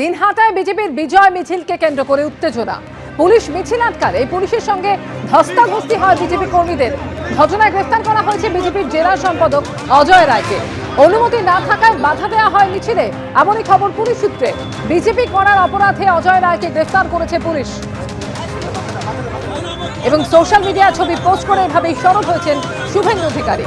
দিনহাটায় বিজেপির বিজয় মিছিলকে কেন্দ্র করে উত্তেজনা। পুলিশ মিছিল আটকালে পুলিশের সঙ্গে ধস্তাধস্তি হয় বিজেপি কর্মীদের। ঘটনায় গ্রেফতার করা হয়েছে বিজেপির জেলা সম্পাদক অজয় রায়কে। অনুমতি না থাকায় বাধা দেওয়া হয় মিছিলে, এমনই খবর পুলিশ সূত্রে। বিজেপি করার অপরাধে অজয় রায়কে গ্রেফতার করেছে পুলিশ। এবং সোশ্যাল মিডিয়া ছবি পোস্ট করে এভাবেই সরব হয়েছেন শুভেন্দু অধিকারী।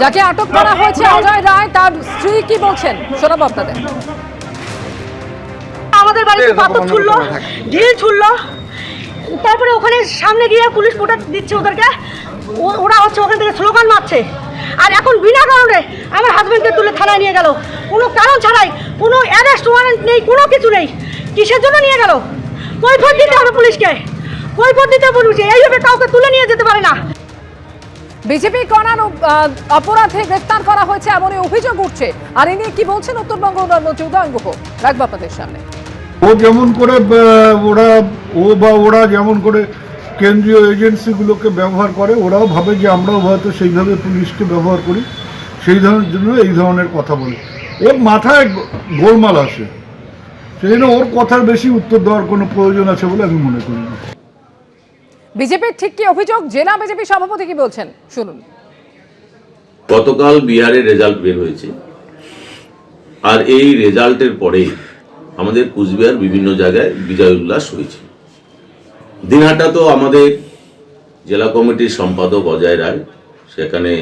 যাকে আটক করা হয়েছে অজয় রায় তার স্ত্রী কি বলছেন? শোনাবো আপনাদের। আমাদের বাড়িতে পাথর ছুড়লো ঢিল ছুড়লো। তারপরে ওখানে সামনে গিয়ে পুলিশ মোটা দিচ্ছে ওদেরকে। ওরা হচ্ছে ওখান থেকে স্লোগান মারছে। আর এখন বিনা কারণে আমার হাজবেন্ডকে তুলে থানায় নিয়ে গেল। কোনো কারণ ছাড়াই কোনো অ্যারেস্ট ওয়ারেন্ট নেই কোনো কিছু নেই। কিসের জন্য নিয়ে গেল? কৈফত দিতে হবে পুলিশকে। কৈফত দিতে হবে পুলিশকে। এইভাবে কাউকে তুলে নিয়ে যেতে পারে না। বিজেপি করার অপরাধে গ্রেফতার করা হয়েছে এমনই অভিযোগ উঠছে। আর এ নিয়ে কি বলছেন উত্তরবঙ্গ উন্নয়ন মন্ত্রী উদয়ন গুহ? রাখব আপনাদের সামনে। ও যেমন করে ওরা, ও বা ওরা যেমন করে কেন্দ্রীয় এজেন্সিগুলোকে ব্যবহার করে, ওরাও ভাবে যে আমরাও হয়তো সেইভাবে পুলিশকে ব্যবহার করি, সেই ধরনের জন্য এই ধরনের কথা বলে। ওর মাথায় গোলমাল আসে। সেই জন্য ওর কথার বেশি উত্তর দেওয়ার কোনো প্রয়োজন আছে বলে আমি মনে করি না। বিজেপির ঠিক কি অভিযোগ? জেলা বিজেপি সভাপতি কি বলছেন? শুনুন। গতকাল বিহারের রেজাল্ট বের হয়েছে। আর এই রেজাল্টের পরে আমাদের কুচবিহার বিভিন্ন জায়গায় বিজয় উল্লাস হয়েছে। দিনহাটা তো আমাদের জেলা কমিটির সম্পাদক অজয় রায়, সেখানে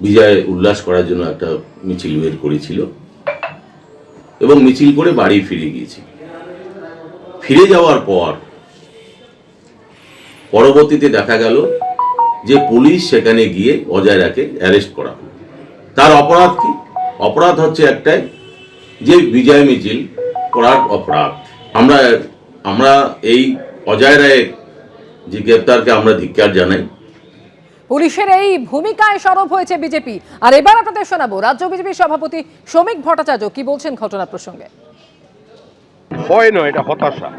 বিজয় উল্লাস করার জন্য একটা মিছিল বের করেছিল এবং মিছিল করে বাড়ি ফিরে গিয়েছিল ফিরে যাওয়ার পর পরবর্তীতে দেখা গেল যে পুলিশ সেখানে গিয়ে অজয় রায়কে অ্যারেস্ট করা হলো। তার অপরাধ কি? অপরাধ হচ্ছে একটাই যে বিজয় মিছিল করার অপরাধ। আমরা আমরা এই অজয় রায়ের যে গ্রেপ্তারকে আমরা ধিক্কার জানাই। পুলিশের এই ভূমিকায় সরব হয়েছে বিজেপি। আর এবার আপনাদের শোনাবো রাজ্য বিজেপির সভাপতি শ্রমিক ভট্টাচার্য কি বলছেন ঘটনা প্রসঙ্গে? ভয় নয় এটা হতাশা।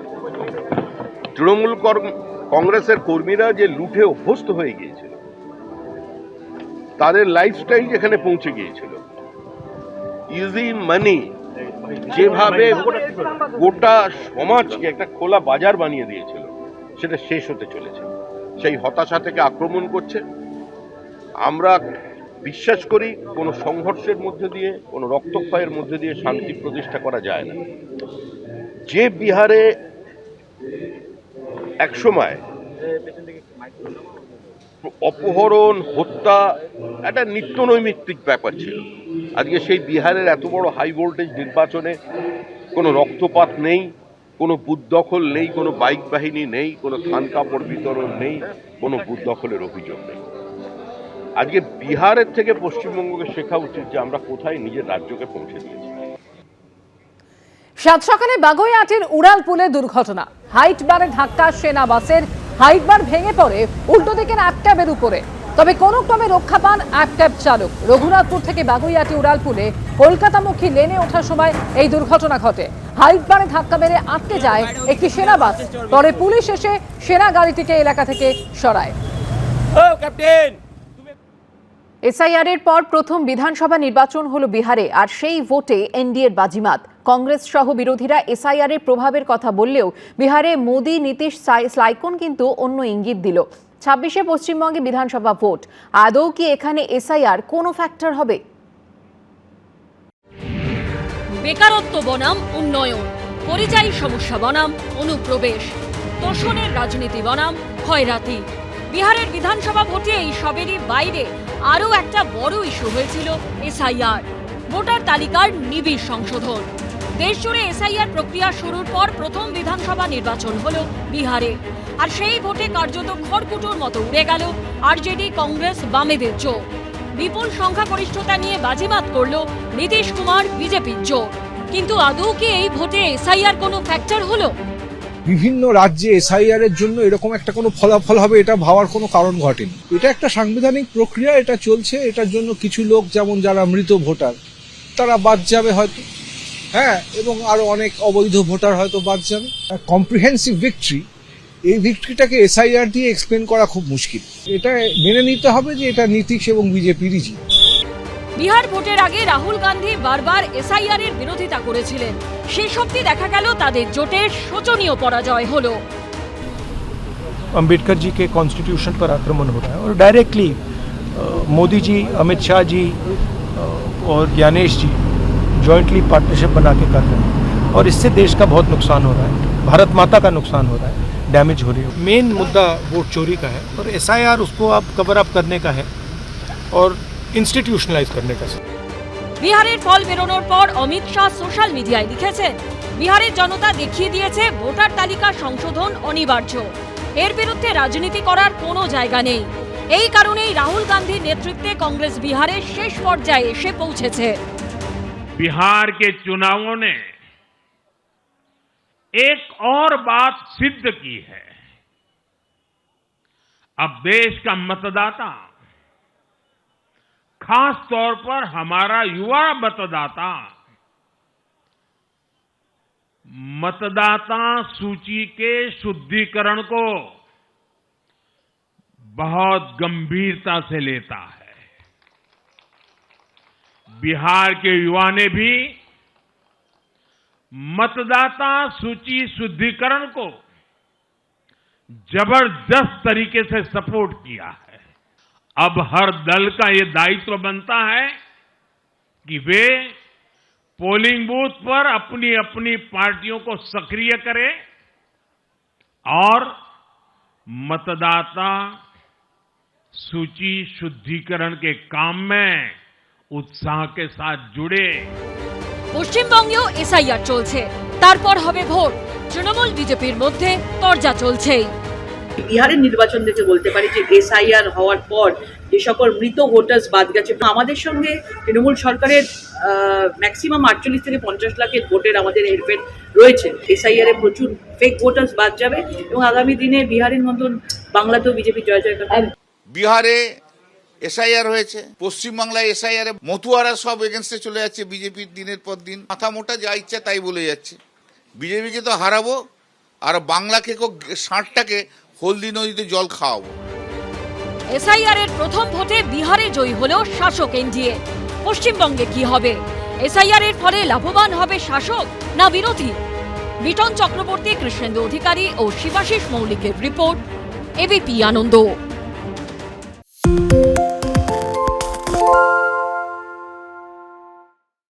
তৃণমূল কর- কংগ্রেসের কর্মীরা যে লুঠে অভ্যস্ত হয়ে গিয়েছিল, তাদের লাইফস্টাইল যেখানে পৌঁছে গিয়েছিল ইজি মানি যেভাবে গোটা সমাজকে একটা খোলা বাজার বানিয়ে দিয়েছিল, সেটা শেষ হতে চলেছে। সেই হতাশা থেকে আক্রমণ করছে। আমরা বিশ্বাস করি কোনো সংঘর্ষের মধ্যে দিয়ে, কোনো রক্তক্ষয়ের মধ্যে দিয়ে শান্তি প্রতিষ্ঠা করা যায় না। যে বিহারে একসময় অপহরণ, হত্যা, একটা নিত্য নৈমিত্তিক ব্যাপার ছিল। আজকে সেই বিহারের এত বড় হাই ভোল্টেজ নির্বাচনে কোনো রক্তপাত নেই, কোনো বুথ দখল নেই, কোনো বাইক বাহিনী নেই, কোনো থান কাপড় বিতরণ নেই, কোনো বুথ দখলের অভিযোগ নেই। আজকে বিহারের থেকে পশ্চিমবঙ্গকে শেখা উচিত যে আমরা কোথায় নিজের রাজ্যকে পৌঁছে দিয়েছি। সাত সকালে বাগুইয়াটির উড়াল পুলে দুর্ঘটনা। হাইট বারে ধাক্কা সেনা বাসের হাইট বার ভেঙে পড়ে উল্টো দিকের অ্যাপট্যাবের উপরে। তবে কোনো ক্রমে রক্ষা পান অ্যাপট্যাব চালক। রঘুনাথপুর থেকে বাগুইয়াটি উড়ালপুরে কলকাতামুখী লেনে ওঠার সময় এই দুর্ঘটনা ঘটে। হাইট বারে ধাক্কা মেরে আটকে যায় একটি সেনা বাস পরে পুলিশ এসে সেনা গাড়িটিকে এলাকা থেকে সরায়। এসআইআর এর পর প্রথম বিধানসভা নির্বাচন হলো বিহারে আর সেই ভোটে এনডিএর বাজিমাত। কংগ্রেস সহ বিরোধীরা এসআইআর এর প্রভাবের কথা বললেও বিহারে মোদি, নীতিশ সাইকন কিন্তু অন্য ইঙ্গিত দিল। ছাব্বিশে পশ্চিমবঙ্গে বিধানসভা ভোট। আদৌ কি এখানে এসআইআর কোনো ফ্যাক্টর হবে? বেকারত্ব বনাম উন্নয়ন, পরিযায়ী সমস্যা বনাম অনুপ্রবেশ, তোষণের রাজনীতি বনাম ক্ষয়রাতি। বিহারের বিধানসভা ভোটে এই সবেরই বাইরে আরও একটা বড় ইস্যু হয়েছিল এসআইআর। ভোটার তালিকার নিবিড় সংশোধন। দেশজুড়ে এসআইআর প্রক্রিয়া শুরুর পর প্রথম বিধানসভা নির্বাচন হলো বিহারে। আর সেই ভোটে কার্যত খড়কুটোর মতো উড়ে গেল আরজেডি, কংগ্রেস, বামেদের চোখ। বিপুল সংখ্যাগরিষ্ঠতা নিয়ে বাজিমাত করল নীতিশ কুমার, বিজেপির জোট কিন্তু আদৌ কি এই ভোটে এসআইআর কোনো ফ্যাক্টর হলো? বিভিন্ন রাজ্যে এসআইআর এর জন্য এরকম একটা কোনো ফলাফল হবে এটা ভাবার কোনো কারণ ঘটেনি। এটা একটা সাংবিধানিক প্রক্রিয়া, এটা চলছে, এটার জন্য কিছু লোক, যেমন যারা মৃত ভোটার, তারা বাদ যাবে হয়তো। হ্যাঁ এবং আরো অনেক অবৈধ ভোটার হয়তো বাদ যাবে কম্প্রিহেন্সিভ ভিক্টরি এই ভিক্টরিটাকে এসআইআর দিয়ে এক্সপ্লেন করা খুব মুশকিল এটা মেনে নিতে হবে যে এটা নীতিশ এবং বিজেপিরই জিত বিহার ভোটের আগে রাহুল গান্ধী বারবার এসআইআর এর বিরোধিতা করেছিলেন শেষ অবধি দেখা গেল তাদের জোটের শোচনীয় পরাজয় হলো अंबेडकर जी के कॉन्स्टिट्यूशन पर आक्रमण हो रहा है और डायरेक्टली मोदी जी अमित शाह जी अ, और ज्ञानेश जी जॉइंटली पार्टनरशिप बना के कर रहे हैं और इससे देश का बहुत नुकसान हो रहा है भारत माता का नुकसान हो रहा है डैमेज हो रही है मेन मुद्दा वोट चोरी का है और एसआईआर उसको अब कवर अप करने का है और इंस्टीट्यूशनलाइज करने का है বিহারের ফল বেরোনোর পর অমিত শাহ সোশ্যাল মিডিয়ায় লিখেছেন বিহারের জনতা দেখিয়ে দিয়েছে ভোটার তালিকা সংশোধন অনিবার্য এর বিরুদ্ধে রাজনীতি করার কোনো জায়গা নেই এই কারণেই রাহুল গান্ধীর নেতৃত্বে কংগ্রেস বিহারের শেষ পর্যায়ে এসে পৌঁছেছে बिहार के चुनावों ने एक और बात सिद्ध की है। अब देश का मतदाता खास तौर पर हमारा युवा मतदाता मतदाता सूची के शुद्धिकरण को बहुत गंभीरता से लेता है। बिहार के युवा ने भी मतदाता सूची शुद्धिकरण को ज़बरदस्त तरीके से सपोर्ट किया है। अब हर दल का ये दायित्व बनता है कि वे पोलिंग बूथ पर अपनी अपनी पार्टियों को सक्रिय करें और मतदाता सूची शुद्धिकरण के काम में উৎসাহ কে সাথ জুড়ে পশ্চিমবঙ্গেও এসআইআর চলছে। তারপর হবে ভোট। তৃণমূল বিজেপির মধ্যে তরজা চলছেই। বিহারের নির্বাচন দেখে বলতে পারি যে এসআইআর হওয়ার পর যে সকল মৃত ভোটার্স বাদ গেছে আমাদের সঙ্গে তৃণমূল সরকারের ম্যাক্সিমাম আটচল্লিশ থেকে পঞ্চাশ লাখের ভোটের আমাদের হেরফের রয়েছে। এসআইআরে প্রচুর ফেক ভোটার্স বাদ যাবে এবং আগামী দিনে বিহারের মতন বাংলাতেও বিজেপি জয় জয় বিহারে এসআইআর হয়েছে, পশ্চিমবাংলায় এসআইআর মতুয়ারা সব এগেনস্টে চলে যাচ্ছে বিজেপির দিনের পর দিন। মাথা মোটা যা ইচ্ছা তাই বলে যাচ্ছে। বিজেপিকে তো হারাবো, আর বাংলাকে ষাঁটটাকে হলদি নদীতে জল খাওয়াবো। এসআইআর এর প্রথম ভোটে বিহারে জয়ী হলো শাসক এনডিএ। পশ্চিমবঙ্গে কি হবে? এসআইআর এর ফলে লাভবান হবে শাসক না বিরোধী? বিটন চক্রবর্তী, কৃষ্ণেন্দু অধিকারী ও শিবাশিস মৌলিকের রিপোর্ট এবিপি আনন্দ।